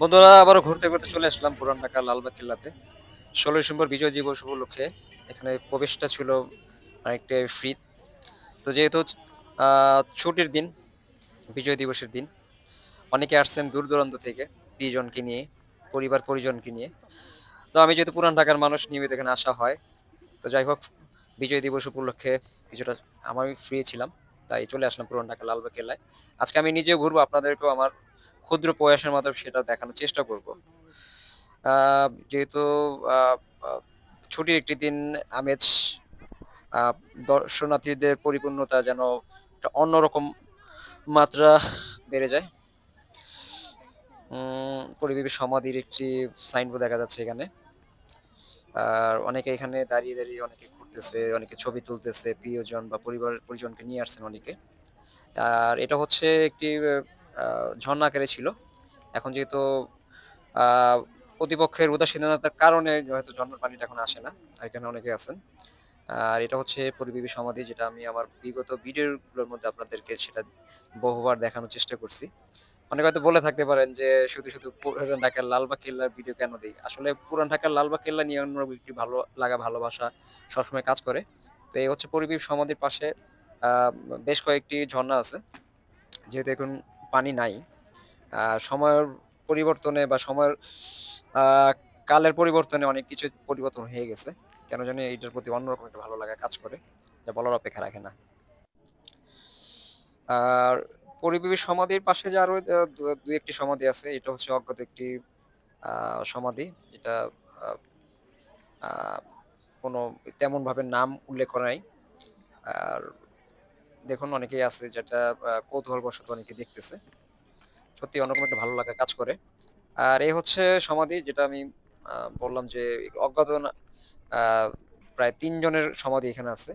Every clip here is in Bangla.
বন্ধুরা, আবারও ঘুরতে ঘুরতে চলে আসলাম পুরান ঢাকা লালবাগ কেল্লাতে। ষোলো ডিসেম্বর বিজয় দিবস উপলক্ষে এখানে প্রবেশটা ছিল অনেকটাই ফ্রি তো যেহেতু ছুটির দিন, বিজয় দিবসের দিন, অনেকে আসছেন দূর দূরান্ত থেকে প্রিয়জনকে নিয়ে, পরিবার পরিজনকে নিয়ে। তো আমি যেহেতু পুরান ঢাকার মানুষ, নিয়মিত এখানে আসা হয়। তো যাই হোক, বিজয় দিবস উপলক্ষে কিছুটা আমি ফ্রি ছিলাম। তাই চলে আসলাম পুরান ঢাকা লালবাগ কেল্লায়। আজকে আমি নিজেও ঘুরবো আপনাদেরকেও আমার ক্ষুদ্র প্রয়াসের মাধ্যমে সেটা দেখানোর চেষ্টা করব। যেহেতু ছুটির একটি দিন আমেজ দর্শনার্থীদের পরিপূর্ণতা যেন অন্যরকম মাত্রা বেড়ে যায়। উম, পরিবেবী সমাধির একটি সাইনবোর্ড দেখা যাচ্ছে এখানে। আর অনেকে এখানে দাঁড়িয়ে দাঁড়িয়ে অনেকে ঘুরতেছে অনেকে ছবি তুলতেছে প্রিয়জন বা পরিবার পরিজনকে নিয়ে আসছেন অনেকে। আর এটা হচ্ছে একটি আহ, ঝর্ণা আকারে ছিল। এখন যেহেতু প্রতিপক্ষের উদাসীনতার কারণে হয়তো ঝর্ণার পানিটা এখন আসে না এখানে অনেকে আছেন। আর এটা হচ্ছে পরিবেবী সমাধি যেটা আমি আমার বিগত ভিডিওগুলোর মধ্যে আপনাদেরকে সেটা বহুবার দেখানোর চেষ্টা করছি। অনেকে হয়তো বলে থাকতে পারেন যে, শুধু শুধু পুরান ঢাকার লালবাগ কেল্লার ভিডিও কেন দিই? আসলে পুরান ঢাকার লালবাগ কেল্লা নিয়ে অন্য একটি ভালো লাগা, ভালোবাসা সবসময় কাজ করে। তো এই হচ্ছে পরিবেশ সমাধির পাশে বেশ কয়েকটি ঝর্ণা আছে। যেহেতু এখন পানি নাই সময়ের পরিবর্তনে বা সময়ের কালের পরিবর্তনে অনেক কিছু পরিবর্তন হয়ে গেছে। কেন জানি এইটার প্রতি অন্যরকম একটা ভালো লাগা কাজ করে, যা বলার অপেক্ষা রাখে না। আর পরিবেবী সমাধির পাশে যে আরও দু- একটি সমাধি আছে, এটা হচ্ছে অজ্ঞাত একটি সমাধি, যেটা কোনো তেমন ভাবে নাম উল্লেখ করা নাই। আর দেখুন, অনেকেই আছে যেটা কৌতূহলবশত অনেকে দেখতেছে। সত্যি অন্যরকম একটা ভালো লাগা কাজ করে। আর এই হচ্ছে সমাধি, যেটা আমি বললাম যে অজ্ঞাত প্রায় তিনজনের সমাধি এখানে আছে,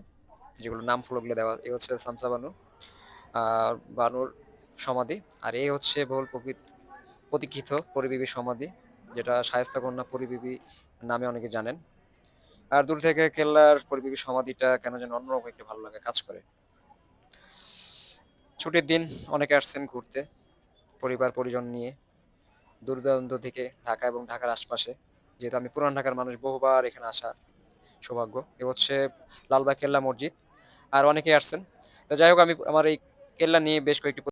যেগুলো নাম ফলকগুলো দেওয়া, এই হচ্ছে সামসা বানু আর বানুর সমাধি। আর এই হচ্ছে বহুল প্রতীক্ষিত পরিবিবি সমাধি, যেটা শায়েস্তা কন্যা পরিবিবি নামে অনেকে জানেন। আর দূর থেকে কেল্লার পরিবিবি সমাধিটা কেন যেন অন্যরকম একটা ভালো লাগে, কাজ করে। ছুটির দিন অনেকে আসছেন ঘুরতে, পরিবার, পরিজন নিয়ে দূর দূরান্ত থেকে ঢাকা এবং ঢাকার আশপাশে। যেহেতু আমি পুরান ঢাকার মানুষ, বহুবার এখানে আসা সৌভাগ্য। এ হচ্ছে লালবাগ কেল্লা মসজিদ। আর অনেকেই আসছেন। তো যাই হোক, আমি আমার এই কেল্লা নিয়ে বেশ কয়েকটি